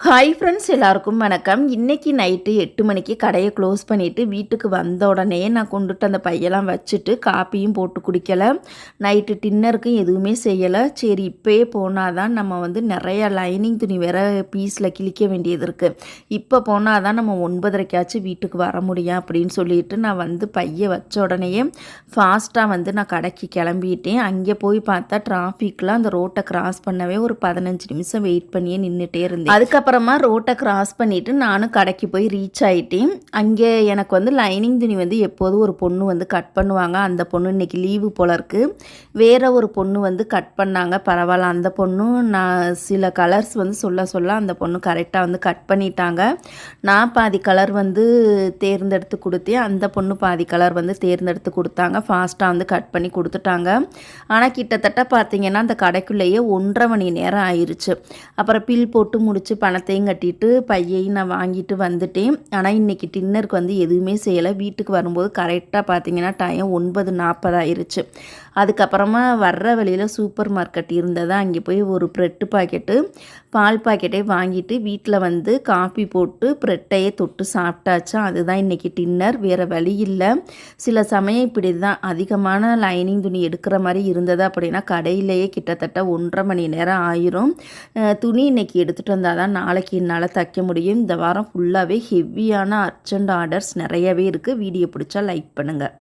Hi friends எல்லாருக்கும் வணக்கம். இன்றைக்கி நைட்டு எட்டு மணிக்கு கடையை க்ளோஸ் பண்ணிவிட்டு வீட்டுக்கு வந்த உடனே நான் கொண்டுட்டு அந்த பையெல்லாம் வச்சுட்டு காப்பியும் போட்டு குடிக்கலை. நைட்டு டின்னருக்கும் எதுவுமே செய்யலை. சரி இப்போயே போனால் தான் நம்ம வந்து நிறைய லைனிங் துணி வேற பீஸில் கிழிக்க வேண்டியது இருக்குது இப்போ போனால் தான் நம்ம ஒன்பதரைக்காச்சும் வீட்டுக்கு வர முடியும் அப்படின்னு சொல்லிட்டு நான் வந்து பையை வச்ச உடனேயே ஃபாஸ்ட்டாக வந்து நான் கடைக்கு கிளம்பிட்டேன். அங்கே போய் பார்த்தா டிராஃபிக்கில் அந்த ரோட்டை கிராஸ் பண்ணவே ஒரு பதினஞ்சு நிமிஷம் வெயிட் பண்ணியே நின்றுட்டே இருந்தேன். அதுக்கப்புறம் ரோட்டை கிராஸ் பண்ணிவிட்டு நானும் கடைக்கு போய் ரீச் ஆகிட்டேன் அங்கே எனக்கு வந்து லைனிங் துணி வந்து எப்போதும் ஒரு பொண்ணு வந்து கட் பண்ணுவாங்க. அந்த பொண்ணு இன்றைக்கி லீவு போல இருக்குது வேறு ஒரு பொண்ணு வந்து கட் பண்ணாங்க. பரவாயில்ல அந்த பொண்ணும் நான் சில கலர்ஸ் வந்து சொல்ல சொல்ல அந்த பொண்ணு கரெக்டாக வந்து கட் பண்ணிட்டாங்க. நான் பாதி கலர் வந்து தேர்ந்தெடுத்து கொடுத்தேன். அந்த பொண்ணு பாதி கலர் வந்து தேர்ந்தெடுத்து கொடுத்தாங்க. ஃபாஸ்ட்டாக வந்து கட் பண்ணி கொடுத்துட்டாங்க. ஆனால் கிட்டத்தட்ட பார்த்தீங்கன்னா அந்த கடைக்குள்ளேயே ஒன்றரை மணி நேரம் ஆயிடுச்சு அப்புறம் பில் போட்டு முடிச்சு பணத்தையும் கட்டிட்டு பையையும் நான் வாங்கிட்டு வந்துட்டேன். ஆனால் இன்றைக்கி டின்னருக்கு வந்து எதுவுமே செய்யலை. வீட்டுக்கு வரும்போது கரெக்டாக பார்த்தீங்கன்னா டைம் ஒன்பது நாற்பதாயிருச்சு அதுக்கப்புறமா வர்ற வழியில் சூப்பர் மார்க்கெட் இருந்ததா அங்கே போய் ஒரு ப்ரெட்டு பாக்கெட்டு பால் பாக்கெட்டே வாங்கிட்டு வீட்டில் வந்து காஃபி போட்டு ப்ரெட்டையே தொட்டு சாப்பிட்டாச்சா அதுதான் இன்றைக்கி டின்னர் வேறு வழி இல்லை. சில சமயம் இப்படி தான் அதிகமான லைனிங் துணி எடுக்கிற மாதிரி இருந்தது அப்படின்னா கடையிலேயே கிட்டத்தட்ட ஒன்றரை மணி நேரம் ஆயிரும். துணி இன்னைக்கு எடுத்துகிட்டு வந்தால் தான் நாளைக்கு என்னால் தைக்க முடியும். இந்த வாரம் ஃபுல்லாகவே ஹெவியான அர்ஜென்ட் ஆர்டர்ஸ் நிறையவே இருக்குது வீடியோ பிடிச்சா லைக் பண்ணுங்கள்